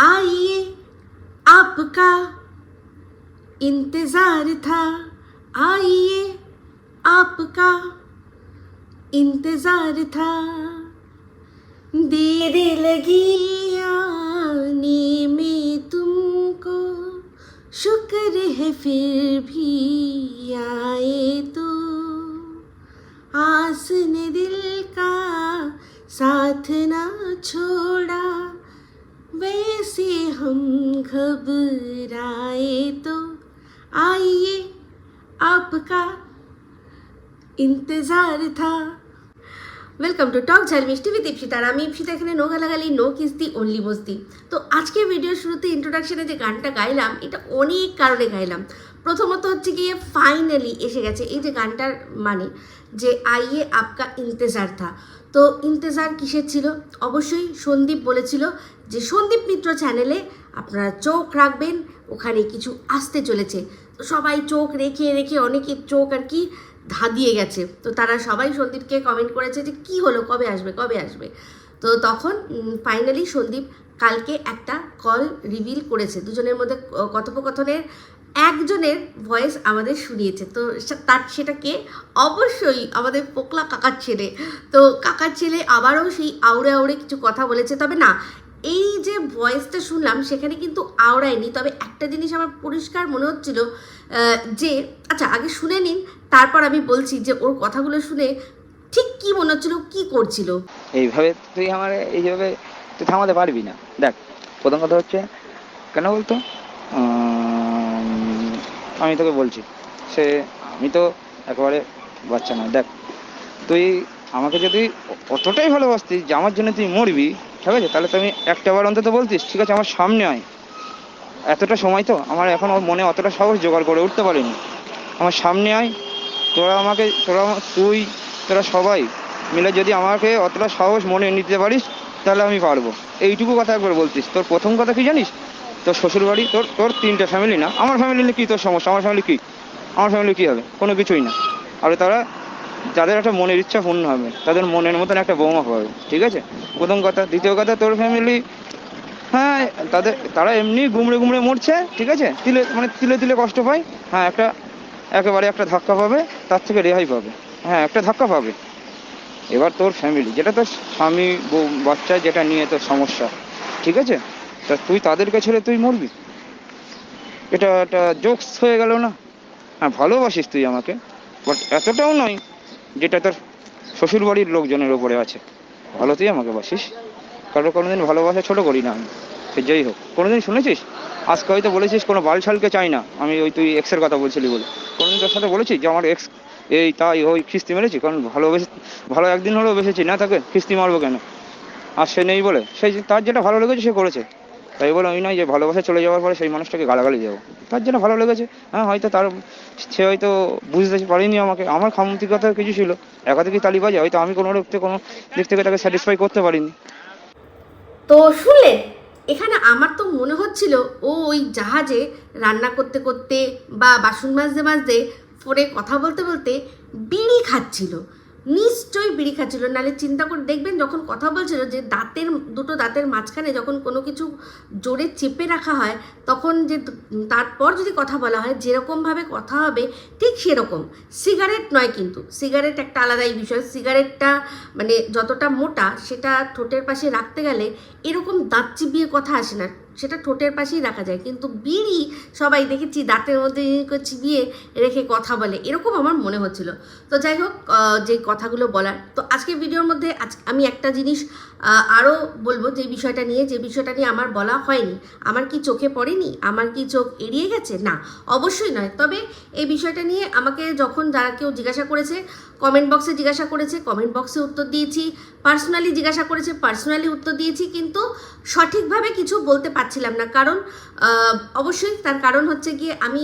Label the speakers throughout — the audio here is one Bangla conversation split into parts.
Speaker 1: आइए, आपका इंतज़ार था। आइए, आपका इंतज़ार था। देर लगी आने में तुमको, शुक्र है फिर भी आए तो। आस ने दिल का साथ ना छोड़ा वैसे हम घबराए तो आइए आपका इंतजार था ওয়েলকাম টু টক ঝাল মিষ্টি উইথ ইপসিতা আর আমি ইপসিতা এখানে নো গালাগালি নো কিস্তি অনলি মস্তি তো আজকে ভিডিওর শুরুতে ইন্ট্রোডাকশনে যে গানটা গাইলাম এটা অনেক কারণে গাইলাম প্রথমত হচ্ছে গিয়ে ফাইনালি এসে গেছে এই যে গানটার মানে যে আইয়ে আপকা ইন্তেজার থা তো ইন্তেজার কিসের ছিল অবশ্যই সন্দীপ বলেছিল যে সন্দীপ মিত্র চ্যানেলে আপনারা চোখ রাখবেন, ওখানে কিছু আসতে চলেছে। তো সবাই চোখ রেখে রেখে অনেকে চোখ আর কি ধাঁধিয়ে গেছে। তো তারা সবাই সন্দীপকে কমেন্ট করেছে যে, কি হলো? কবে আসবে? কবে আসবে? তো তখন ফাইনালি সন্দীপ কালকে একটা কল রিভিল করেছে। দুজনের মধ্যে কথোপকথনের একজনের ভয়েস আমাদের শুনিয়েছে। তো তার, সেটা কে? অবশ্যই আমাদের পোকলা কাকার ছেলে। তো কাকার ছেলে আবারও সেই আউড়ে আউড়ে কিছু কথা বলেছে। তবে না এই যে ভয়েসটা শুনলাম, সেখানে কিন্তু আওড়ায়নি। তবে একটা জিনিস আমার পরিষ্কার মনে হচ্ছিল যে আচ্ছা আগে শুনে নিন, তারপর আমি বলছি যে, ওর কথাগুলো শুনে ঠিক কি মনে হচ্ছিল, কি করছিল?
Speaker 2: এইভাবে তুই আমার এইভাবে তুই থামাতে পারবি না। দেখ, প্রথম কথা হচ্ছে, কেন বলতো? আমি তোকে বলছি, সে, আমি তো একেবারে বাচ্চা নয়। দেখ, তুই আমাকে যদি অতটাই ভালোবাসতিস যে, আমার জন্য তুই মরবি ঠিক আছে? তাহলে তো আমি একটা বার অন্তত বলতিস, ঠিক আছে, আমার সামনে আয়। এতটা সময় তো, আমার এখন ওর মনে অতটা সাহস জোগাড় করে উঠতে পারিনি। আমার সামনে আয়, তোরা আমাকে, তোরা তুই, তোরা সবাই মিলে যদি আমাকে অতটা সাহস মনে নিতে পারিস, তাহলে আমি পারব। এইটুকু কথা একবার বলতিস। তোর প্রথম কথা কি জানিস? তোর শ্বশুর বাড়ি তোর তোর তিনটা ফ্যামিলি না? আমার ফ্যামিলি নিয়ে কী তোর সমস্যা? আমার ফ্যামিলি কী? আমার ফ্যামিলি কী হবে? কোনো কিছুই না। আর তারা যাদের একটা মনের ইচ্ছা পূর্ণ হবে। তাদের মনের মতন একটা বৌমা পাবে, ঠিক আছে? প্রথম কথা। দ্বিতীয় কথা, তোর ফ্যামিলি হ্যাঁ তাদের, তারা এমনি গুমড়ে গুমড়ে মরছে, ঠিক আছে? তিলে মানে তিলে তিলে কষ্ট পায়। হ্যাঁ একটা, একেবারে একটা ধাক্কা পাবে, তার থেকে রেহাই পাবে। হ্যাঁ একটা ধাক্কা পাবে। এবার তোর ফ্যামিলি যেটা তোর স্বামী, বউ, বাচ্চা, যেটা নিয়ে তোর সমস্যা, ঠিক আছে? তা তুই তাদেরকে ছেড়ে তুই মরবি। এটা একটা জোকস হয়ে গেল না? হ্যাঁ ভালোবাসিস তুই আমাকে বাট এতটাও নয় যেটা তোর শ্বশুর বাড়ির লোকজনের ওপরে আছে। ভালো তুই আমাকে বাসিস। কারও কোনোদিন ভালোবাসা ছোট করি না আমি। সে যাই হোক। কোনোদিন শুনেছিস? আজকে হয়তো বলেছিস কোনো বালছালকে চাই না। আমি ওই তুই এক্সের কথা বলছিলি বলে। কোনোদিন তোর সাথে বলেছিস যে আমার এক্স এই তাই ওই খিস্তি মেরেছি? কারণ ভালোবেসে ভালো একদিন হলেও বেসেছি। না তাকে খিস্তি মারবো কেন? আর সে নেই বলে। সেই তার যেটা ভালো লেগেছে সে করেছে। তাই বলে আমি নয় যে ভালোবাসা চলে যাওয়ার পরে সেই মানুষটাকে গালাগালি দেবো। তার জন্য ভালো লেগেছে। হ্যাঁ হয়তো তার সে হয়তো বুঝতে পারেনি আমাকে। আমার খামতিকতা কিছু ছিল। একা থেকে তালি বাজে। হয়তো আমি কোনো দিক থেকে কোনো দিক থেকে তাকে স্যাটিসফাই করতে পারিনি।
Speaker 1: তো শুনলেন এখানে আমার তো মনে হচ্ছিল, ও ওই জাহাজে রান্না করতে করতে বা বাসন মাজতে মাজতে ফোনে কথা বলতে বলতে বিড়ি খাচ্ছিল। নিশ্চয়ই বিড়ি খাচ্ছিল। নাহলে চিন্তা করে দেখবেন যখন কথা বলছিল যে দাঁতের, দুটো দাঁতের মাঝখানে যখন কোনো কিছু জোরে চেপে রাখা হয়, তখন যে তারপর যদি কথা বলা হয়, যেরকমভাবে কথা হবে ঠিক সেরকম। সিগারেট নয় কিন্তু, সিগারেট একটা আলাদাই বিষয়। সিগারেটটা মানে যতটা মোটা, সেটা ঠোঁটের পাশে রাখতে গেলে এরকম দাঁত চিবিয়ে কথা আসে না। সেটা ঠোঁটের পাশেই রাখা যায়। কিন্তু বিড়ি সবাই দেখেছি দাঁতের মধ্যে চিবিয়ে রেখে কথা বলে। এরকম আমার মনে হচ্ছিল। তো যাই হোক যে কথাগুলো বলার। তো আজকে ভিডিওর মধ্যে আজ আমি একটা জিনিস আরও বলব যে বিষয়টা নিয়ে। যে বিষয়টা নিয়ে আমার বলা হয়নি। আমার কি চোখে পড়েনি? আমার কি চোখ এড়িয়ে গেছে? না, অবশ্যই নয়। তবে এই বিষয়টা নিয়ে আমাকে যখন যারা কেউ জিজ্ঞাসা করেছে কমেন্ট বক্সে জিজ্ঞাসা করেছে, কমেন্ট বক্সে উত্তর দিয়েছি। পার্সোনালি জিজ্ঞাসা করেছে, পার্সোনালি উত্তর দিয়েছি, কিন্তু সঠিকভাবে কিছু বলতে পারছিলাম না। কারণ অবশ্যই তার কারণ হচ্ছে গিয়ে আমি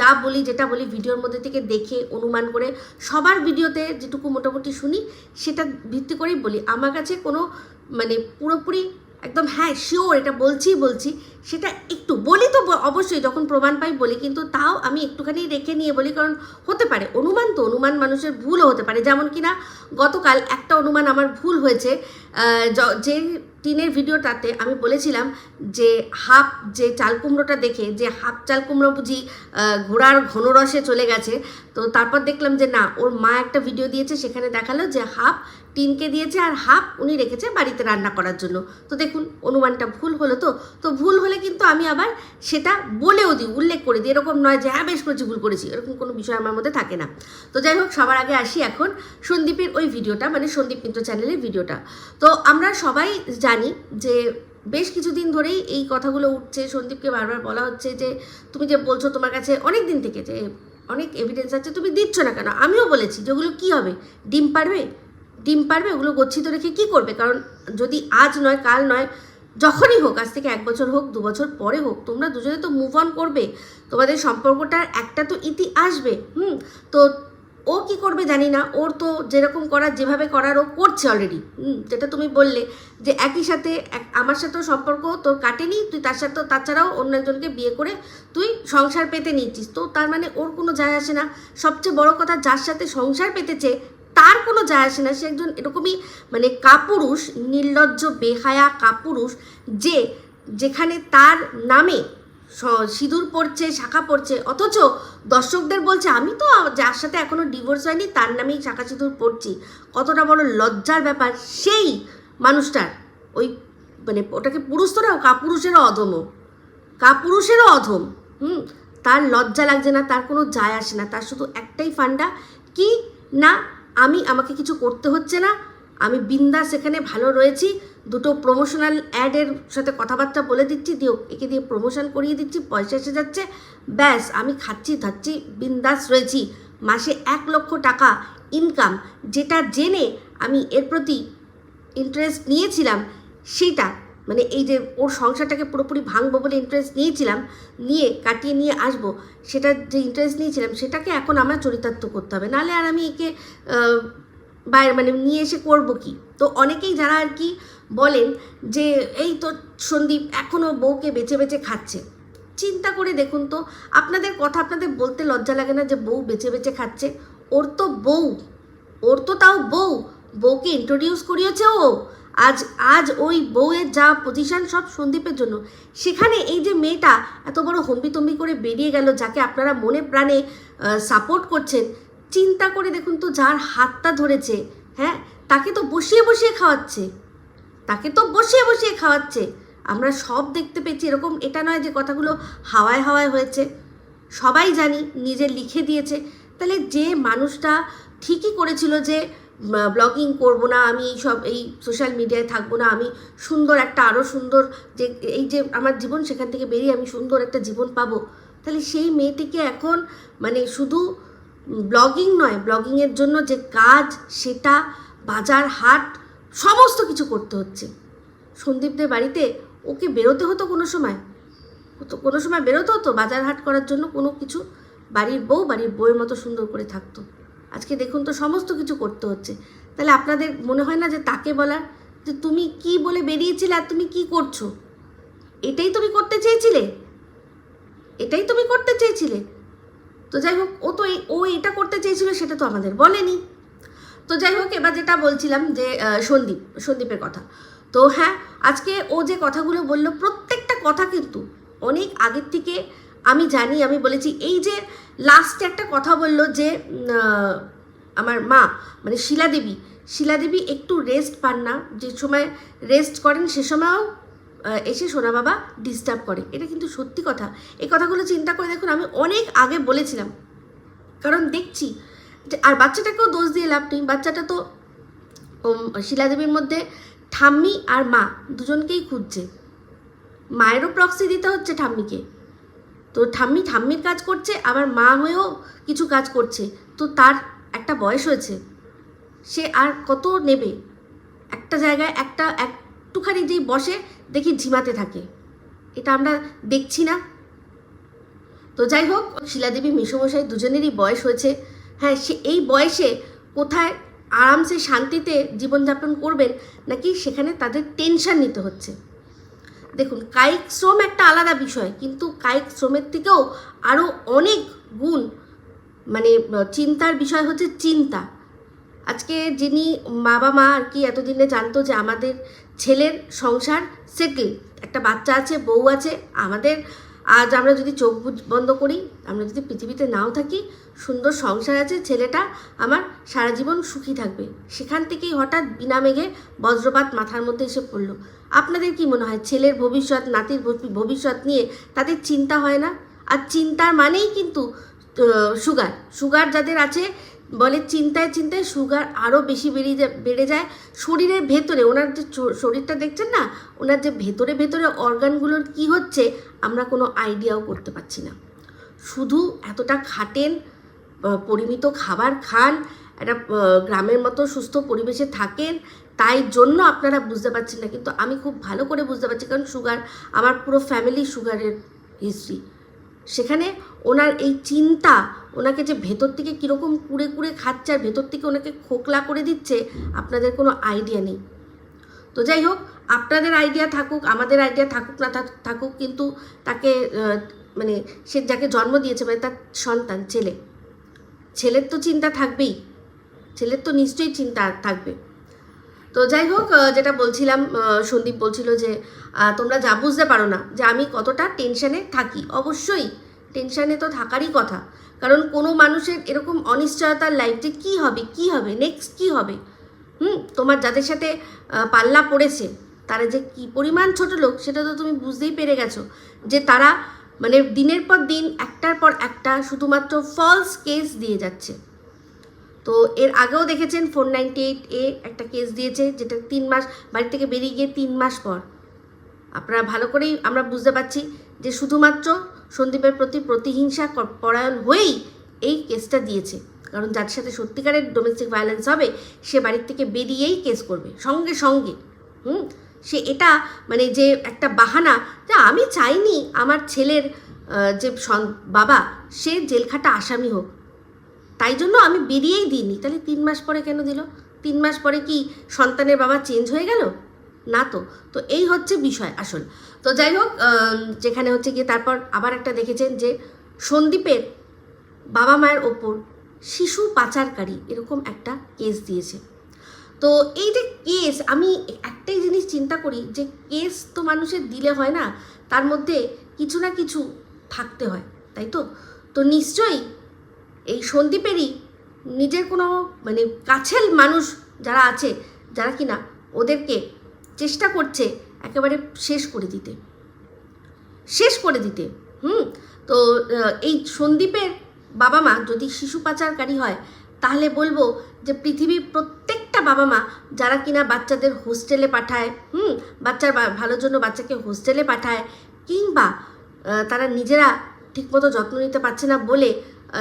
Speaker 1: যা বলি, যেটা বলি, ভিডিওর মধ্যে থেকে দেখে, অনুমান করে সবার ভিডিওতে যেটুকু মোটামুটি শুনি, সেটা ভিত্তি করেই বলি। আমার কাছে কোনো মানে পুরোপুরি একদম হ্যাঁ শিওর এটা বলছি বলছি। সেটা একটু বলি তো অবশ্যই যখন প্রমাণ পাই বলি, কিন্তু তাও আমি একটুখানি রেখে নিয়ে বলি, কারণ হতে পারে, অনুমান তো, অনুমান মানুষের ভুলও হতে পারে। যেমন কি না গতকাল একটা অনুমান আমার ভুল হয়েছে যে টিনের ভিডিওটাতে আমি বলেছিলাম যে হাফ যে চাল কুমড়োটা দেখে, যে হাফ চাল কুমড়ো বুঝি ঘোড়ার ঘনরসে চলে গেছে। তো তারপর দেখলাম যে না, ওর মা একটা ভিডিও দিয়েছে, সেখানে দেখাল যে হাফ টিনকে দিয়েছে আর হাফ উনি রেখেছে বাড়িতে রান্না করার জন্য। তো দেখুন, অনুমানটা ভুল হলো তো। তো ভুল হলে কিন্তু আমি আবার সেটা বলেও দিই, উল্লেখ করে দিই। এরকম নয় যে হ্যাঁ বেশ করেছি, ভুল করেছি। এরকম কোনো বিষয় আমার মধ্যে থাকে না। তো যাই হোক, সবার আগে আসি এখন সন্দীপের ওই ভিডিওটা মানে সন্দীপ মিত্র চ্যানেলের ভিডিওটা। তো আমরা সবাই জানি যে, বেশ কিছুদিন ধরেই এই কথাগুলো উঠছে। সন্দীপকে বারবার বলা হচ্ছে যে, তুমি যে বলছো তোমার কাছে অনেক দিন থেকে যে, অনেক এভিডেন্স আছে, তুমি দিচ্ছ না কেন? আমিও বলেছি যে, ওগুলো কী হবে? ডিম পারবে? ডিম পারবে, ওগুলো গচ্ছিত রেখে কী করবে? কারণ যদি আজ নয়, কাল নয়, যখনই হোক, আজ থেকে এক বছর হোক, দু বছর পরে হোক, তোমরা দুজনে তো মুভ অন করবে। তোমাদের সম্পর্কটার একটা তো ইতি আসবে, হুম? তো ও কি করবে জানি না, ওর তো যেরকম করার, যেভাবে করার ও করছে অলরেডি যেটা তুমি বললে যে একই সাথে আমার সাথেও সম্পর্ক তোর কাটেনি, তুই তার সাথে তাছাড়াও অন্য একজনকে বিয়ে করে তুই সংসার পেতে নিচ্ছিস। তো তার মানে ওর কোনো যায় আসে না। সবচেয়ে বড় কথা, যার সাথে সংসার পেতেছে তার কোনো যায় আসে না। সে একজন এরকমই মানে কাপুরুষ, নির্লজ্জ, বেহায়া কাপুরুষ যে যেখানে তার নামে সিঁদুর পড়ছে, শাখা পড়ছে, অথচ দর্শকদের বলছে, আমি তো যার সাথে এখনও ডিভোর্স হয়নি, তার নামেই শাখা সিঁদুর পড়ছি। কতটা বড় লজ্জার ব্যাপার। সেই মানুষটার ওই মানে ওটাকে পুরুষ তো না কাপুরুষেরও অধম কাপুরুষেরও অধম। হুম, তার লজ্জা লাগছে না, তার কোনো যায় আসে না। তার শুধু একটাই ফান্ডা, কি না আমি, আমাকে কিছু করতে হচ্ছে না। আমি বিন্দাস এখানে ভালো রয়েছি। দুটো প্রমোশনাল অ্যাডের সাথে কথাবার্তা বলে দিচ্ছি দিও একে দিয়ে প্রমোশন করিয়ে দিচ্ছি, পয়সা এসে যাচ্ছে। ব্যাস, আমি খাচ্ছি, থাচ্ছি, বিন্দাস রয়েছি। মাসে এক লক্ষ টাকা ইনকাম যেটা জেনে আমি এর প্রতি ইন্টারেস্ট নিয়েছিলাম, সেটা মানে এই যে ওর সংসারটাকে পুরোপুরি ভাঙবো বলে ইন্টারেস্ট নিয়েছিলাম, নিয়ে কাটিয়ে নিয়ে আসব সেটা যে ইন্টারেস্ট নিয়েছিলাম, সেটাকে এখন আমার চরিতার্থ করতে হবে। নাহলে আর আমি একে বাইরে মানে নিয়ে এসে করব কি? তো অনেকেই যারা আর কি বলেন যে, এই তো সন্দীপ এখনও বউকে বেছে বেছে খাচ্ছে। চিন্তা করে দেখুন তো, আপনাদের কথা আপনাদের বলতে লজ্জা লাগে না যে, বউ বেছে বেছে খাচ্ছে? ওর তো বউ, ওর তো তাও বউ। বউকে ইন্ট্রোডিউস করিয়েছে ও। আজ আজ ওই বউয়ের যা পজিশন সব সন্দীপের জন্য, সেখানে এই যে মেয়েটা এত বড় হম্বিতম্বি করে বেরিয়ে গেল, যাকে আপনারা মনে প্রাণে সাপোর্ট করছেন, চিন্তা করে দেখুন তো যার হাতটা ধরেছে হ্যাঁ? তাকে তো বসিয়ে বসিয়ে খাওয়াচ্ছে, তাকে তো বসিয়ে বসিয়ে খাওয়াচ্ছে। আমরা সব দেখতে পেয়েছি, এরকম এটা নয় যে কথাগুলো হাওয়ায় হাওয়ায় হয়েছে। সবাই জানি নিজে লিখে দিয়েছে। তাহলে যে মানুষটা ঠিকই করেছিল যে ব্লগিং করব না, আমি এই সব, এই সোশ্যাল মিডিয়ায় থাকব না, আমি সুন্দর একটা আরও সুন্দর যে, এই যে আমার জীবন সেখান থেকে বেরিয়ে আমি সুন্দর একটা জীবন পাবো। তাহলে সেই মেয়েটিকে এখন মানে শুধু ব্লগিং নয় ব্লগিংয়ের জন্য যে কাজ, সেটা, বাজার, হাট, সমস্ত কিছু করতে হচ্ছে। সন্দীপদের বাড়িতে ওকে বেরোতে হতো কোনো সময়। তো কোনো সময় বেরোতে হতো, বাজার, হাট করার জন্য কোনো কিছু, বাড়ির বউ, বাড়ির বউয়ের মতো সুন্দর করে থাকতো। আজকে দেখুন তো সমস্ত কিছু করতে হচ্ছে। তাহলে আপনাদের মনে হয় না যে তাকে বলার? যে তুমি কি বলে বেরিয়েছিলে আর তুমি কি করছ? এটাই তুমি করতে চেয়েছিলে? এটাই তুমি করতে চেয়েছিলে? তো যাই হোক, ও তো ও এটা করতে চেয়েছিল সেটা তো আমাদের বলেনি। তো যাই হোক, এবার যেটা বলছিলাম যে সন্দীপ, সন্দীপের কথা। তো হ্যাঁ আজকে ও যে কথাগুলো বলল, প্রত্যেকটা কথা কিন্তু অনেক আগের থেকে আমি জানি, আমি বলেছি, এই যে লাস্টে একটা কথা বলল যে আমার মা মানে শিলা দেবী শিলা দেবী একটু রেস্ট পান না, যে সময় রেস্ট করেন সে সময়ও এসে সোনা বাবা ডিস্টার্ব করে। এটা কিন্তু সত্যি কথা। এই কথাগুলো চিন্তা করে দেখুন, আমি অনেক আগে বলেছিলাম। কারণ দেখছি যে, আর বাচ্চাটাকেও দোষ দিয়ে লাভ নেই। বাচ্চাটা তো শিলাদেবীর মধ্যে ঠাম্মি আর মা দুজনকেই খুঁজছে। মায়েরও প্রক্সি দিতে হচ্ছে ঠাম্মিকে। তো ঠাম্মি, ঠাম্মির কাজ করছে, আবার মা হয়েও কিছু কাজ করছে। তো তার একটা বয়স হয়েছে, সে আর কত নেবে? একটা জায়গায় একটা, একটুখানি যেই বসে, দেখি ঝিমাতে থাকে। এটা আমরা দেখছি না। তো যাই হোক, শিলাদেবী মিশমশাই দুজনেরই বয়স হয়েছে। হ্যাঁ সে এই বয়সে কোথায় আরামসে শান্তিতে জীবনযাপন করবেন, নাকি সেখানে তাদের টেনশন নিতে হচ্ছে? দেখুন, কায়িক শ্রম একটা আলাদা বিষয়, কিন্তু কায়িক শ্রমের থেকেও আরও অনেক গুণ মানে চিন্তার বিষয় হচ্ছে চিন্তা। আজকে যিনি বাবা মা আর কি এতদিনে জানতো যে আমাদের ছেলের সংসার সেটেল, একটা বাচ্চা আছে, বউ আছে, আমাদের আজ আমরা যদি চোখ বন্ধ করি, আমরা যদি পৃথিবীতে নাও থাকি, সুন্দর সংসার আছে, ছেলেটা আমার সারা জীবন সুখী থাকবে। সেখান থেকেই হঠাৎ বিনা মেঘে বজ্রপাত মাথার মধ্যে এসে পড়ল। আপনাদের কি মনে হয়, ছেলের ভবিষ্যৎ, নাতির ভবি- ভবিষ্যৎ নিয়ে তাদের চিন্তা হয় না? আর চিন্তার মানেই কিন্তু সুগার। সুগার যাদের আছে বলে চিন্তায় চিন্তায় সুগার আরও বেশি বেরিয়ে যায় বেড়ে যায়। শরীরের ভেতরে, ওনার যে শরীরটা দেখছেন না? ওনার যে ভেতরে ভেতরে অর্গানগুলোর কি হচ্ছে, আমরা কোনো আইডিয়াও করতে পারছি না। শুধু এতটা খাটেন পরিমিত খাবার খান, একটা গ্রামের মতো সুস্থ পরিবেশে থাকেন, তাই জন্য আপনারা বুঝতে পারছেন না। কিন্তু আমি খুব ভালো করে বুঝতে পারছি, কারণ সুগার আমার পুরো ফ্যামিলি সুগারের হিস্ট্রি সেখানে ওনার এই চিন্তা, ওনাকে যে ভেতর থেকে কীরকম কুড়ে কুড়ে খাচ্ছে আর ভেতর থেকে ওনাকে খোকলা করে দিচ্ছে, আপনাদের কোনো আইডিয়া নেই। তো যাই হোক, আপনাদের আইডিয়া থাকুক, আমাদের আইডিয়া থাকুক, না থাকুক, কিন্তু তাকে মানে সে যাকে জন্ম দিয়েছে মানে তার সন্তান, ছেলে। ছেলের তো চিন্তা থাকবেই। ছেলের তো নিশ্চয়ই চিন্তা থাকবে। তো যাই হোক যেটা বলছিলাম সন্দীপ বলছিল যে তোমরা যা বুঝতে পারো না যে আমি কতটা টেনশানে থাকি। অবশ্যই টেনশানে তো থাকারই কথা। কারণ কোনো মানুষের এরকম অনিশ্চয়তার লাইফ যে কী হবে কী হবে নেক্সট কী হবে? হুম, তোমার যাদের সাথে পাল্লা পড়েছে, তারা যে কী পরিমাণ ছোট লোক, সেটা তো তুমি বুঝতেই পেরে গেছো যে তারা মানে দিনের পর দিন, একটার পর একটা শুধুমাত্র ফলস কেস দিয়ে যাচ্ছে। তো এর আগেও দেখেছেন ফোর নাইনটি এইট এ একটা কেস দিয়েছে, যেটা তিন মাস, বাড়ি থেকে বেরিয়ে গিয়ে তিন মাস পর। আপনারা ভালো করেই আমরা বুঝতে পারছি যে শুধুমাত্র সন্দীপের প্রতি প্রতিহিংসা পরায়ণ হয়েই এই কেসটা দিয়েছে। কারণ যার সাথে সত্যিকারের ডোমেস্টিক ভায়োলেন্স হবে, সে বাড়ির থেকে বেরিয়েই কেস করবে, সঙ্গে সঙ্গে। হুম? সে এটা মানে যে একটা বাহানা, যে আমি চাইনি আমার ছেলের যে বাবা, সে জেলখাটা আসামি হোক তাই জন্য আমি বেরিয়েই দিইনি। তাহলে তিন মাস পরে কেন দিল? তিন মাস পরে কি সন্তানের বাবা চেঞ্জ হয়ে গেল? না তো। তো এই হচ্ছে বিষয়, আসল। তো যাই হোক যেখানে হচ্ছে গিয়ে তারপর আবার একটা দেখেছেন যে সন্দীপের বাবা মায়ের ওপর শিশু পাচারকারী এরকম একটা কেস দিয়েছে। তো এই যে কেস আমি একটাই জিনিস চিন্তা করি যে কেস তো মানুষের দিলে হয় না, তার মধ্যে কিছু না কিছু থাকতে হয়, তাই তো? তো নিশ্চয়ই এই সন্দীপেরই নিজের কোনো মানে কাছের মানুষ যারা আছে, যারা কিনা ওদেরকে চেষ্টা করছে একেবারে শেষ করে দিতে। শেষ করে দিতে, হুম? তো এই সন্দীপের বাবা মা যদি শিশু পাচারকারী হয়, তাহলে বলব যে পৃথিবীর প্রত্যেকটা বাবা মা যারা কিনা বাচ্চাদের হোস্টেলে পাঠায়, হুম? বাচ্চার ভালোর জন্য বাচ্চাকে হোস্টেলে পাঠায়, কিংবা তারা নিজেরা ঠিকমতো যত্ন নিতে পারছে না বলে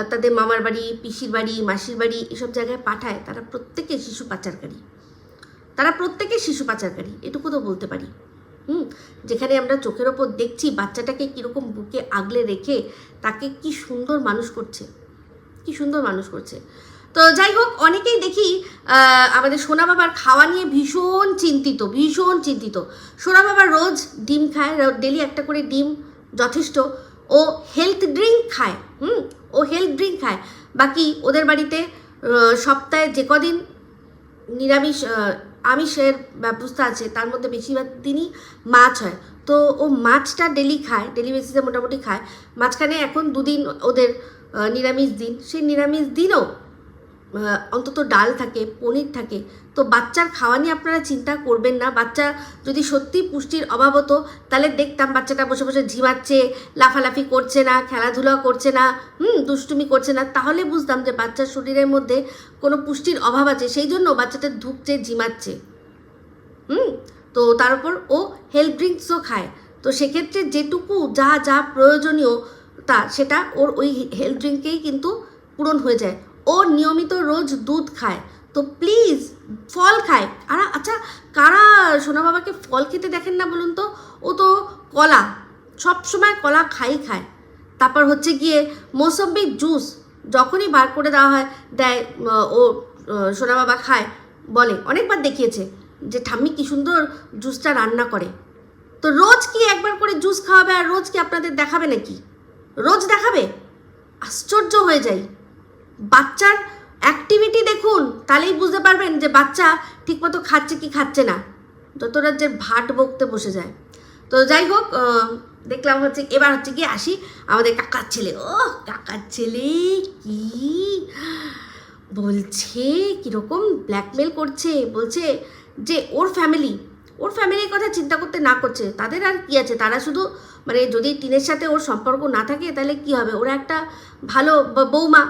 Speaker 1: তাদের মামার বাড়ি, পিসির বাড়ি, মাসির বাড়ি এসব জায়গায় পাঠায়, তারা প্রত্যেকে শিশু পাচারকারী। তারা প্রত্যেকে শিশু পাচারকারী, এটুকু তো বলতে পারি। হুম? যেখানে আমরা চোখের ওপর দেখছি বাচ্চাটাকে কীরকম বুকে আগলে রেখে তাকে কি সুন্দর মানুষ করছে। কি সুন্দর মানুষ করছে। তো যাই হোক, অনেকেই দেখি আমাদের সোনা বাবার খাওয়া নিয়ে ভীষণ চিন্তিত ভীষণ চিন্তিত। সোনা বাবা রোজ ডিম খায় ডেলি একটা করে ডিম, যথেষ্ট। ও হেলথ ড্রিঙ্ক খায়, হুম, ও হেলথ ড্রিঙ্ক খায়। বাকি ওদের বাড়িতে সপ্তাহে যে কদিন নিরামিষ আমিষের ব্যবস্থা আছে, তার মধ্যে বেশিরভাগ দিনই মাছ হয়। তো ও মাছটা ডেলি খায় ডেলি বেসিসে মোটামুটি খায়। মাঝখানে এখন দুদিন ওদের নিরামিষ দিন। সেই নিরামিষ দিনও অন্তত ডাল থাকে, পনির থাকে। তো বাচ্চার খাওয়া নিয়ে আপনারা চিন্তা করবেন না। বাচ্চা যদি সত্যি পুষ্টির অভাব হতো, তাহলে দেখতাম বাচ্চাটা বসে বসে ঝিমাচ্ছে, লাফালাফি করছে না, খেলাধুলা করছে না, হুম, দুষ্টুমি করছে না। তাহলে বুঝতাম যে বাচ্চার শরীরের মধ্যে কোনো পুষ্টির অভাব আছে। সেই জন্য বাচ্চাটা ধুকছে ঝিমাচ্ছে। হুম, তো তার উপর ও হেলথ ড্রিঙ্কসও খায়। তো সেক্ষেত্রে যেটুকু যা যা প্রয়োজনীয় তা, সেটা ওর ওই হেলথ ড্রিঙ্কেই কিন্তু পূরণ হয়ে যায়। ও নিয়মিত রোজ দুধ খায়। তো প্লিজ ফল খায়। আর আচ্ছা কারা সোনা বাবাকে ফল খেতে দেখেন না বলুন তো? ও তো কলা, সব সময় কলা খাই খায়। তারপর হচ্ছে গিয়ে মৌসম্বির জুস যখনই বার করে দেওয়া হয়, দেয়, ও সোনা বাবা খায়, বলে। অনেকবার দেখিয়েছে যে ঠাম্মি কি সুন্দর জুসটা রান্না করে। তো রোজ কি একবার করে জুস খাওয়াবে আর রোজ কি আপনাদের দেখাবে নাকি? রোজ দেখাবে? আশ্চর্য হয়ে যাই। বাচ্চার অ্যাক্টিভিটি দেখুন, তাহলেই বুঝতে পারবেন যে বাচ্চা ঠিকমতো খাচ্ছে কি খাচ্ছে না। যত রাজ্যের ভাট বকতে বসে যায়। তো যাই হোক দেখলাম হচ্ছে, এবার হচ্ছে কি আসি আমাদের কাকার ছেলে। ও, কাকার ছেলে কি? বলছে, কীরকম ব্ল্যাকমেল করছে, বলছে যে ওর ফ্যামিলি ওর ফ্যামিলির কথা চিন্তা করতে না করছে। তাদের আর কি আছে? তারা শুধু মানে যদি টিনের সাথে ওর সম্পর্ক না থাকে, তাহলে কি হবে? ওরা একটা ভালো বৌমা।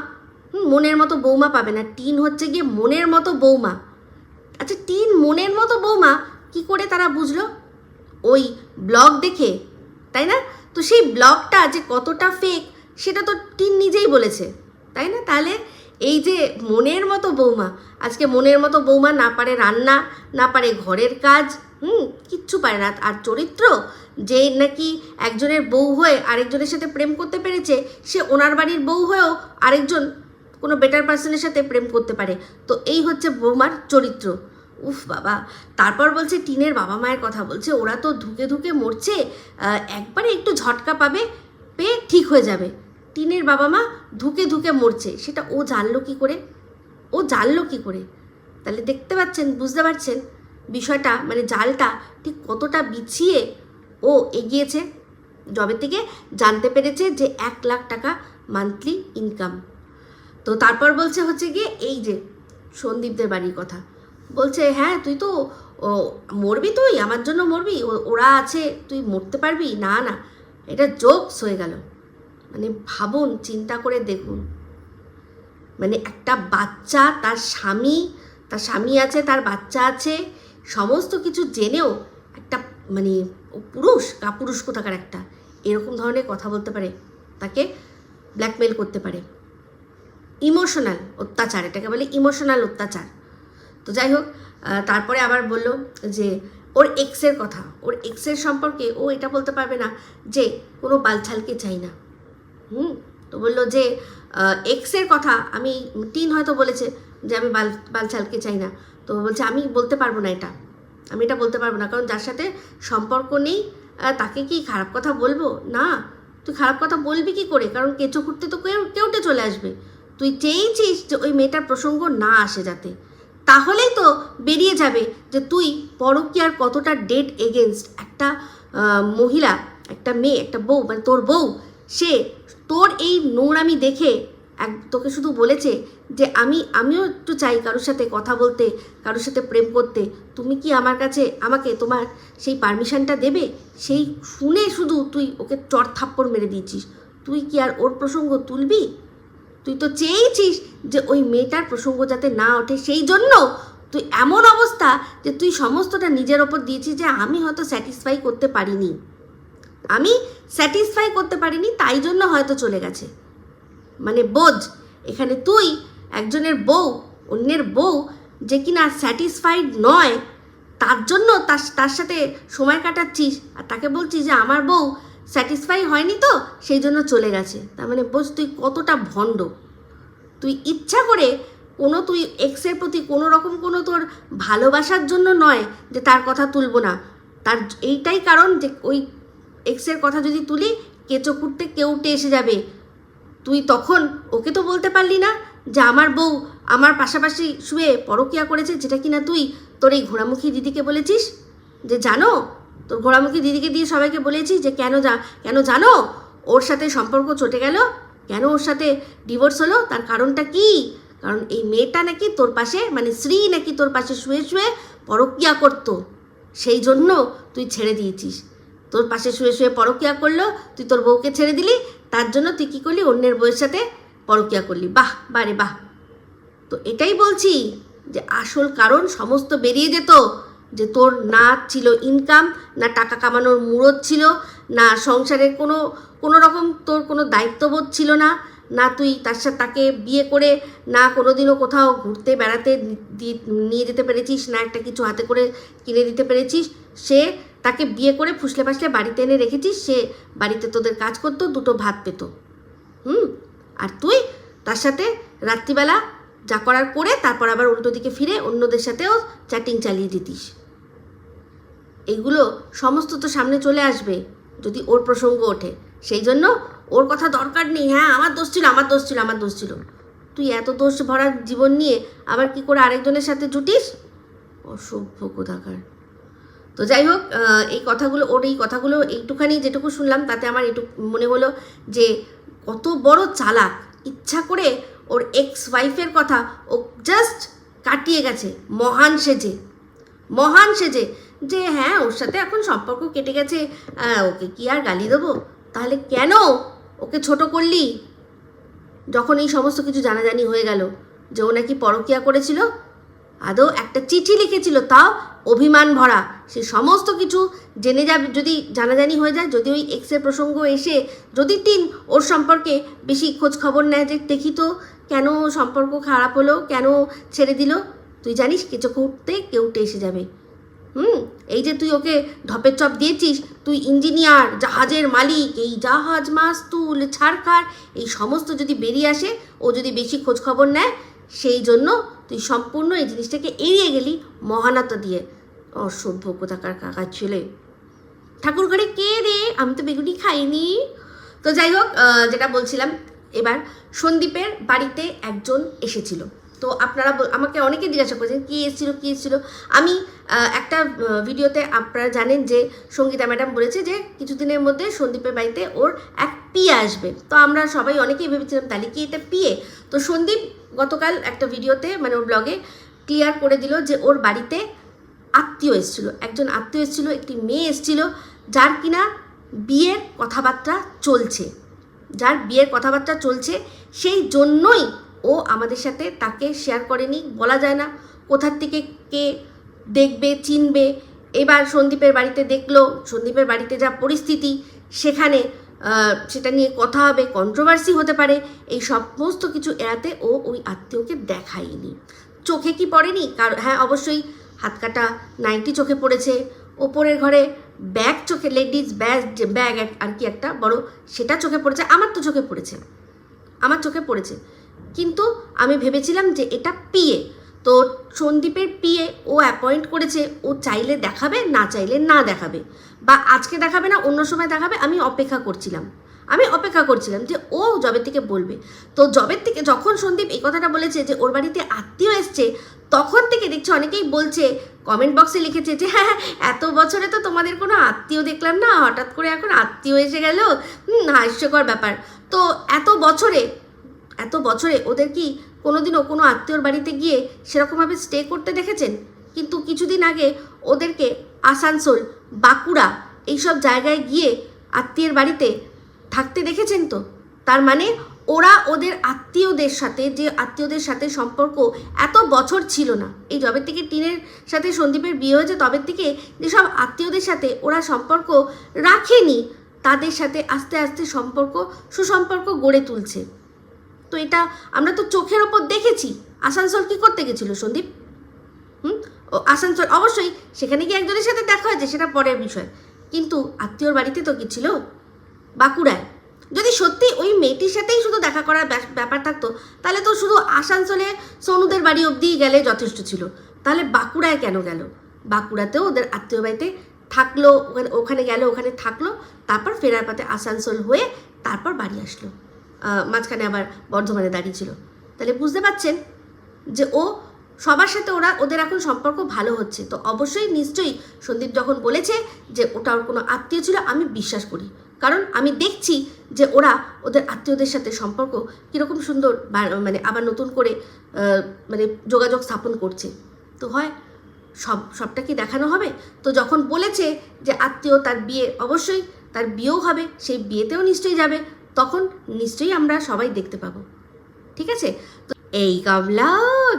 Speaker 1: মনের মতো বৌমা পাবে না। টিন হচ্ছে গিয়ে মনের মতো বৌমা। আচ্ছা টিন মনের মতো বৌমা কি করে তারা বুঝলো? ওই ব্লগ দেখে, তাই না? তো সেই ব্লগটা যে কতটা ফেক সেটা তো টিন নিজেই বলেছে, তাই না? তাহলে এই যে মনের মতো বৌমা, আজকে মনের মতো বৌমা না পারে রান্না, না পারে ঘরের কাজ, হুম, কিচ্ছু পারে না। আর চরিত্র, যে নাকি একজনের বউ হয়ে আরেকজনের সাথে প্রেম করতে পেরেছে, সে ওনার বাড়ির বউ হয়েও আরেকজন কোনো বেটার পার্সনের সাথে প্রেম করতে পারে। তো এই হচ্ছে বৌমার চরিত্র। উফ বাবা। তারপর বলছে টিনের বাবা মায়ের কথা বলছে, ওরা তো ধুকে ধুকে মরছে একবারে একটু ঝটকা পাবে, পেয়ে ঠিক হয়ে যাবে। টিনের বাবা মা ধুকে ধুকে মরছে, সেটা ও জানলো কি করে? ও জানলো কি করে? তাহলে দেখতে পাচ্ছেন, বুঝতে পারছেন বিষয়টা মানে জালটা ঠিক কতটা বিছিয়ে ও এগিয়েছে। জবে থেকে জানতে পেরেছে যে এক লাখ টাকা মান্থলি ইনকাম তো তারপর বলছে হচ্ছে গিয়ে, এই যে সন্দীপদের বাড়ির কথা। বলছে হ্যাঁ তুই তো, ও, মরবি তুই? আমার জন্য মরবি? ওরা আছে, তুই মরতে পারবি? না না। এটা জোকস হয়ে গেল। মানে ভাবুন, চিন্তা করে দেখুন। মানে একটা বাচ্চা, তার স্বামী তার স্বামী আছে, তার বাচ্চা আছে, সমস্ত কিছু জেনেও একটা মানে পুরুষ, কাপুরুষ কোথাকার একটা, এরকম ধরনের কথা বলতে পারে, তাকে ব্ল্যাকমেল করতে পারে। ইমোশনাল অত্যাচার, এটাকে বলে ইমোশনাল অত্যাচার। তো যাই হোক তারপরে আবার বলল যে ওর এক্সের কথা, ওর এক্সের সম্পর্কে ও এটা বলতে পারবে না যে কোনো বালছালকে চাই না। হুম? তো বলল যে এক্সের কথা আমি, টিন হয়তো বলেছে যে আমি বাল, বালছালকে চাই না। তো বলছে, আমি বলতে পারব না এটা। আমি এটা বলতে পারব না। কারণ যার সাথে সম্পর্ক নেই তাকে কি খারাপ কথা বলব? না। তুই খারাপ কথা বলবি কি করে? কারণ কেঁচো খুঁড়তে তো কেউ, কেউটে চলে আসবে। তুই চেয়েছিস যে ওই মেয়েটার প্রসঙ্গ না আসে যাতে। তাহলেই তো বেরিয়ে যাবে যে তুই পরকীয়ার কতটা ডেট এগেনস্ট একটা মহিলা, একটা মেয়ে, একটা বউ মানে তোর বউ, সে তোর এই নোংরামি দেখে এক, তোকে শুধু বলেছে যে আমি, আমিও একটু চাই কারোর সাথে কথা বলতে, কারোর সাথে প্রেম করতে। তুমি কি আমার কাছে আমাকে তোমার সেই পারমিশনটা দেবে? সেই শুনে শুধু তুই ওকে চট থাপ্পড় মেরে দিয়েছিস। তুই কি আর ওর প্রসঙ্গ তুলবি? তুই তো চেয়েছিস যে ওই মেয়েটার প্রসঙ্গ যাতে না ওঠে, সেই জন্য তুই এমন অবস্থা যে তুই সমস্তটা নিজের ওপর দিয়েছিস যে আমি হয়তো স্যাটিসফাই করতে পারিনি। আমি স্যাটিসফাই করতে পারিনি, তাই জন্য হয়তো চলে গেছে। মানে বোঝ, এখানে তুই একজনের বউ, অন্যের বউ যে কিনা স্যাটিসফাইড নয়, তার জন্য তার তার সাথে সময় কাটাচ্ছিস আর তাকে বলছিস যে আমার বউ স্যাটিসফাই হয়নি তো? সেই জন্য চলে গেছে। তার মানে বোঝ তুই কতটা ভণ্ড। তুই ইচ্ছা করে কোনো, তুই এক্সের প্রতি কোনো রকম কোনো তোর ভালোবাসার জন্য নয় যে তার কথা তুলবো না। তার এইটাই কারণ যে ওই এক্সের কথা যদি তুলি, কেঁচো কুটতে কেউ উঠে এসে যাবে। তুই তখন ওকে তো বলতে পারলি না যে আমার বউ আমার পাশাপাশি শুয়ে পরকিয়া করেছে, যেটা কিনা তুই তোর এই ঘোড়ামুখী দিদিকে বলেছিস? যে জানো তোর ঘোড়ামুখী দিদিকে দিয়ে সবাইকে বলেছি যে, কেন যা, কেন জানো? ওর সাথে সম্পর্ক চটে গেল। কেন ওর সাথে ডিভোর্স হলো? তার কারণটা কি? কারণ এই মেয়েটা নাকি তোর পাশে মানে শ্রী নাকি তোর পাশে শুয়ে শুয়ে পরকিয়া করতো। সেই জন্য তুই ছেড়ে দিয়েছিস। তোর পাশে শুয়ে শুয়ে পরকিয়া করল, তুই তোর বউকে ছেড়ে দিলি, তার জন্য তুই কী করলি? অন্যের বউয়ের সাথে পরকিয়া করলি। বাহ বারে বাহ। তো এটাই বলছি যে, আসল কারণ সমস্ত বেরিয়ে যেত। যে তোর না ছিল ইনকাম না টাকা কামানোর মুরত ছিল, না সংসারের কোনো কোনো রকম তোর কোনো দায়িত্ববোধ ছিল না না তুই তার সাথে তাকে বিয়ে করে, না কোনোদিনও কোথাও ঘুরতে, বেড়াতে নিয়ে যেতে পেরেছিস, না একটা কিছু হাতে করে কিনে দিতে পেরেছিস, সে তাকে বিয়ে করে ফুসলে ফাসলে বাড়িতে এনে রেখেছিস, সে বাড়িতে তোদের কাজ করতো, দুটো ভাত পেত। হুম? আর তুই তার সাথে রাত্রিবেলা যা করার করে, তারপর আবার উল্টো দিকে ফিরে অন্যদের সাথেও চ্যাটিং চালিয়ে দিতিস। এইগুলো সমস্ত তো সামনে চলে আসবে, যদি ওর প্রসঙ্গ ওঠে। সেই জন্য ওর কথা দরকার নেই হ্যাঁ আমার দোষ ছিল, আমার দোষ ছিল, আমার দোষ ছিল। তুই এত দোষ ভরা জীবন নিয়ে আবার কি করে আরেকজনের সাথে জুটিস? অসভ্য কোথাকার। তো যাই হোক এই কথাগুলো, ওর এই কথাগুলো এইটুখানি যেটুকু শুনলাম, তাতে আমার একটু মনে হলো যে কত বড় চালাক। ইচ্ছা করে ওর এক্স ওয়াইফের কথা ও জাস্ট কাটিয়ে গেছে, মহান সেজে মহান সেজে। যে হ্যাঁ ওর সাথে এখন সম্পর্ক কেটে গেছে ওকে কি আর গালি দেবো? তাহলে কেন? ওকে ছোট করলি? যখন এই সমস্ত কিছু জানাজানি হয়ে গেল, যে ও নাকি পরকিয়া করেছিল, আদৌ একটা চিঠি লিখেছিল তাও অভিমান ভরা। সে সমস্ত কিছু জেনে যাবে, যদি জানাজানি হয়ে যায়, যদি ওই এক্সের প্রসঙ্গ এসে, যদি টিন ওর সম্পর্কে বেশি খোঁজ খবর নেয় যে দেখি তো কেন সম্পর্ক খারাপ হলো, কেন ছেড়ে দিল, তুই জানিস কিছু করতে কেউ উঠে এসে যাবে। হুম, এই যে তুই ওকে ঢপের চপ দিয়েছিস, তুই ইঞ্জিনিয়ার, জাহাজের মালিক, এই জাহাজ মাস তুল ছাড়খাড় এই সমস্ত যদি বেরিয়ে আসে, ও যদি বেশি খোঁজ খবর নেয়, সেই জন্য তুই সম্পূর্ণ এই জিনিসটাকে এড়িয়ে গেলি মহানতা দিয়ে। অসভ্য কোথাকার কাকার ছেলে। ঠাকুর ঘরে কে রে? আমি তো বেগুনি খাইনি। তো যাই হোক যেটা বলছিলাম, এবার সন্দীপের বাড়িতে একজন এসেছিল। তো আপনারা আমাকে অনেকে জিজ্ঞাসা করেছেন, কী এসেছিল, কী এসেছিল? আমি একটা ভিডিওতে আপনারা জানেন যে সঙ্গীতা ম্যাডাম বলেছে যে কিছুদিনের মধ্যে সন্দীপের বাড়িতে ওর এক পিয়ে আসবে। তো আমরা সবাই অনেকেই ভেবেছিলাম, তাহলে কি এটা পিয়ে? তো সন্দীপ গতকাল একটা ভিডিওতে মানে ওর ব্লগে ক্লিয়ার করে দিল যে ওর বাড়িতে আত্মীয় এসেছিল। একজন আত্মীয় এসেছিল, একটি মেয়ে এসেছিল, যার কিনা বিয়ের কথাবার্তা চলছে। যার বিয়ের কথাবার্তা চলছে, সেই জন্যই ও আমাদের সাথে তাকে শেয়ার করেনি। বলা যায় না কোথার থেকে কে দেখবে, চিনবে। এবার সন্দীপের বাড়িতে দেখল, সন্দীপের বাড়িতে যা পরিস্থিতি, সেখানে সেটা নিয়ে কথা হবে কন্ট্রোভার্সি হতে পারে। এই সমস্ত কিছু এড়াতে ও ওই আত্মীয়কে দেখায়নি। চোখে কি পড়েনি? কার হ্যাঁ অবশ্যই হাত কাটা নাইটি চোখে পড়েছে। ওপরের ঘরে ব্যাগ চোখে, লেডিস ব্যাগ ব্যাগ আর কি একটা বড়, সেটা চোখে পড়েছে, আমার তো চোখে পড়েছে। আমার চোখে পড়েছে। কিন্তু আমি ভেবেছিলাম যে এটা পিএ। তো সন্দীপের পিএ ও অ্যাপয়েন্ট করেছে ও চাইলে দেখাবে না চাইলে না দেখাবে। বা আজকে দেখাবে না অন্য সময় দেখাবে আমি অপেক্ষা করছিলাম। আমি অপেক্ষা করছিলাম যে ও জবের থেকে বলবে। তো জবের থেকে যখন সন্দীপ এই কথাটা বলেছে যে ওর বাড়িতে আত্মীয় এসছে তখন থেকে দেখছি অনেকেই বলছে কমেন্ট বক্সে লিখেছে যে হ্যাঁ হ্যাঁ, এত বছরে তো তোমাদের কোনো আত্মীয় দেখলাম না হঠাৎ করে এখন আত্মীয় এসে গেল। হাস্যকর ব্যাপার। তো এত বছরে এত বছরে ওদের কি কোনোদিনও কোনো আত্মীয়র বাড়িতে গিয়ে সেরকমভাবে স্টে করতে দেখেছেন? কিন্তু কিছুদিন আগে ওদেরকে আসানসোল, বাঁকুড়া এইসব জায়গায় গিয়ে আত্মীয়ের বাড়িতে থাকতে দেখেছেন তো? তার মানে ওরা ওদের আত্মীয়দের সাথে, যে আত্মীয়দের সাথে সম্পর্ক এত বছর ছিল না, এই জবের থেকে টিনের সাথে সন্দীপের বিয়ে হয়েছে তবের থেকে যেসব আত্মীয়দের সাথে ওরা সম্পর্ক রাখেনি, তাদের সাথে আস্তে আস্তে সম্পর্ক, সুসম্পর্ক গড়ে তুলছে। তো এটা আমরা তো চোখের ওপর দেখেছি। আসানসোল কি করতে গেছিল, সন্দীপ? হুম? ও, আসানসোল অবশ্যই সেখানে গিয়ে একজনের সাথে দেখা হয়েছে সেটা পরের বিষয়। কিন্তু আত্মীয়র বাড়িতে তো কি ছিল? বাঁকুড়ায়। যদি সত্যি ওই মেয়েটির সাথেই শুধু দেখা করার ব্যাপার থাকতো, তাহলে তো শুধু আসানসোলে সোনুদের বাড়ি অবধি গেলে যথেষ্ট ছিল। তাহলে বাঁকুড়ায় কেন গেল? বাঁকুড়াতেও ওদের আত্মীয় বাড়িতে থাকল, ওখানে ওখানে গেল, ওখানে থাকল, তারপর ফেরার পথে আসানসোল হয়ে তারপর বাড়ি আসলো। মাঝখানে আবার বর্ধমানে দাঁড়িয়ে ছিল। তাহলে বুঝতে পারছেন যে ও সবার সাথে ওরা, ওদের এখন সম্পর্ক ভালো হচ্ছে। তো অবশ্যই নিশ্চয়ই সন্দীপ যখন বলেছে যে ওটা ওর কোনো আত্মীয় ছিল, আমি বিশ্বাস করি। কারণ আমি দেখছি যে ওরা ওদের আত্মীয়দের সাথে সম্পর্ক কীরকম সুন্দর মানে আবার নতুন করে মানে যোগাযোগ স্থাপন করছে। তো হয়, সব, সবটা কি দেখানো হবে? তো যখন বলেছে যে আত্মীয় তার বিয়ে, অবশ্যই তার বিয়েও হবে, সেই বিয়েতেও নিশ্চয়ই যাবে। তখন নিশ্চয়ই আমরা সবাই দেখতে পাবো। ঠিক আছে? তো এই গামলা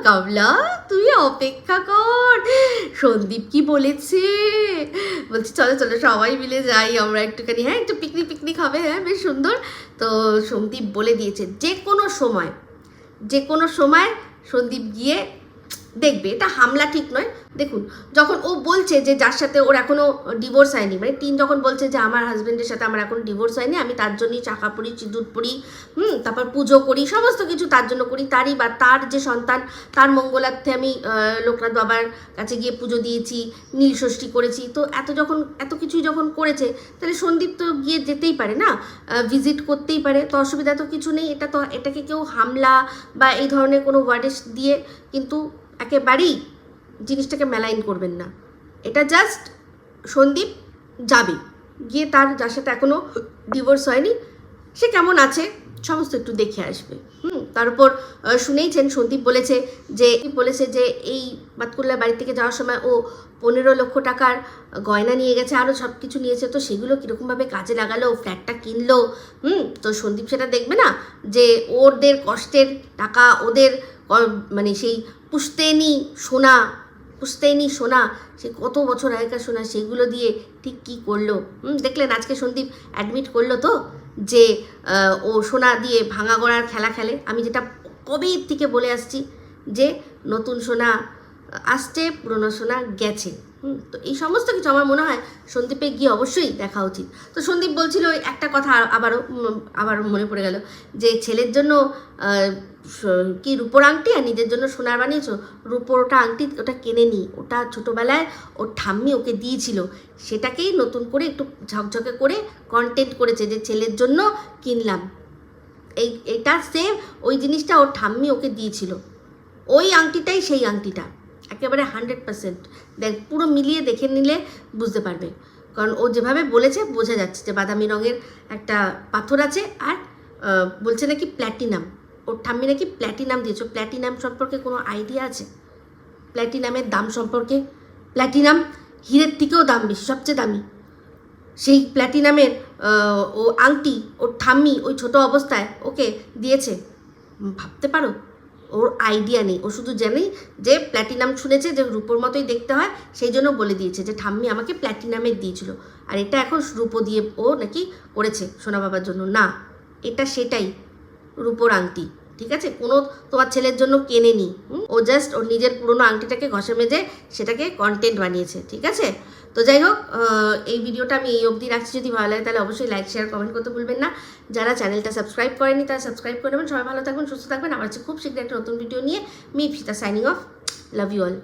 Speaker 1: গামলা, তুই অপেক্ষা কর। সন্দীপ কি বলেছে? বলছি, চলো চলো, সবাই মিলে যাই, আমরা একটুখানি হ্যাঁ একটু পিকনিক পিকনিক হবে হ্যাঁ বেশ সুন্দর। তো সন্দীপ বলে দিয়েছে যে কোনো সময় যে কোনো সময় সন্দীপ গিয়ে দেখবে, এটা হামলা ঠিক নয়। দেখুন, যখন ও বলছে যে যার সাথে ওর এখনও ডিভোর্স হয়নি মানে তিন যখন বলছে যে আমার হাজবেন্ডের সাথে আমার এখন ডিভোর্স হয়নি, আমি তার জন্যই চাকা পড়ি সিঁদুর পড়ি হুম, তারপর পুজো করি, সমস্ত কিছু তার জন্য করি, তারই বা তার যে সন্তান, তার মঙ্গলার্থে আমি লোকনাথ বাবার কাছে গিয়ে পুজো দিয়েছি, নীল ষষ্ঠী করেছি, তো এত যখন, এত কিছুই যখন করেছে, তাহলে সন্দীপ তো গিয়ে যেতেই পারে না ভিজিট করতেই পারে, তো অসুবিধা তো কিছু নেই, এটা তো, এটাকে কেউ হামলা বা এই ধরনের কোনো ওয়ার্ডে দিয়ে, কিন্তু একেবারেই জিনিসটাকে মেলাইন করবেন না। এটা জাস্ট সন্দীপ যাবে। গিয়ে তার, যার সাথে এখনও ডিভোর্স হয়নি, সে কেমন আছে সমস্ত একটু দেখে আসবে। হুম, তার উপর শুনেইছেন, সন্দীপ বলেছে যে বলেছে যে, এই বাতকুল্লার বাড়ি থেকে যাওয়ার সময় ও পনেরো লক্ষ টাকার গয়না নিয়ে গেছে আরও সব কিছু নিয়েছে, তো সেগুলো কীরকমভাবে কাজে লাগালো ফ্ল্যাটটা কিনলো? হুম, তো সন্দীপ সেটা দেখবে না যে, ওদের কষ্টের টাকা, ওদের মানে সেই পুস্তেনি সোনা পুস্তেনি সোনা। সে কত বছর আগেকার সোনা, সেগুলো দিয়ে ঠিক কী করল? দেখলেন আজকে সন্দীপ অ্যাডমিট করল তো যে ও সোনা দিয়ে ভাঙা গড়ার খেলা খেলে। আমি যেটা কবির থেকে বলে আসছি যে, নতুন সোনা আসছে, পুরনো সোনা গেছে। তো এই সমস্ত কিছু আমার মনে হয় সন্দীপে গিয়ে অবশ্যই দেখা উচিত। তো সন্দীপ বলছিল ওই একটা কথা আবারও উম, আবারও মনে পড়ে গেল যে ছেলের জন্য কি রূপোর আংটি আর নিজের জন্য সোনার বানিয়েছো? রূপোর ওটা আংটি ওটা কেনে নি। ওটা ছোটোবেলায় ওর ঠাম্মি ওকে দিয়েছিল। সেটাকেই নতুন করে একটু ঝকঝকে করে কন্টেন্ট করেছে যে ছেলের জন্য কিনলাম। এই এটা সেম ওই জিনিসটা ওর ঠাম্মি ওকে দিয়েছিল। ওই আংটিটাই সেই আংটিটা। একেবারে হান্ড্রেড পার্সেন্ট। দেখ, পুরো মিলিয়ে দেখে নিলে বুঝতে পারবে। কারণ ও যেভাবে বলেছে, বোঝা যাচ্ছে যে বাদামি রঙের একটা পাথর আছে আর বলছে নাকি প্ল্যাটিনাম। ওর ঠাম্মি নাকি প্ল্যাটিনাম দিয়েছে। প্ল্যাটিনাম সম্পর্কে কোনো আইডিয়া আছে? প্ল্যাটিনামের দাম সম্পর্কে? প্ল্যাটিনাম হীরের থেকেও দাম বেশি, সবচেয়ে দামি। সেই প্ল্যাটিনামের ও আংটি, ওর ঠাম্মি ওই ছোট অবস্থায় ওকে দিয়েছে। ভাবতে পারো? ওর আইডিয়া নেই। ও শুধু জানে যে প্ল্যাটিনাম শুনেছে যে রূপোর মতোই দেখতে হয়, সেই জন্য বলে দিয়েছে যে, ঠাম্মি আমাকে প্ল্যাটিনামের দিয়েছিল। আর এটা এখন রূপো দিয়ে ও নাকি করেছে সোনা বাবার জন্য। না, এটা সেটাই রূপোর আংটি, ঠিক আছে? কোনো তোমার ছেলের জন্য কেনেনি? ও জাস্ট ওর নিজের পুরনো আংটিটাকে ঘষে মেজে সেটাকে কন্টেন্ট বানিয়েছে, ঠিক আছে? তো যাই হোক এই ভিডিওটা আমি এই অবধি রাখছি। যদি ভালো লাগে তাহলে অবশ্যই লাইক শেয়ার কমেন্ট করতে ভুলবেন না। যারা চ্যানেলটা সাবস্ক্রাইব করেনি তারা সাবস্ক্রাইব করে নেবেন। সবাই ভালো থাকবেন, সুস্থ থাকবেন। আমার হচ্ছে খুব শীঘ্র একটা নতুন ভিডিও নিয়ে মি ফিতা signing off love you all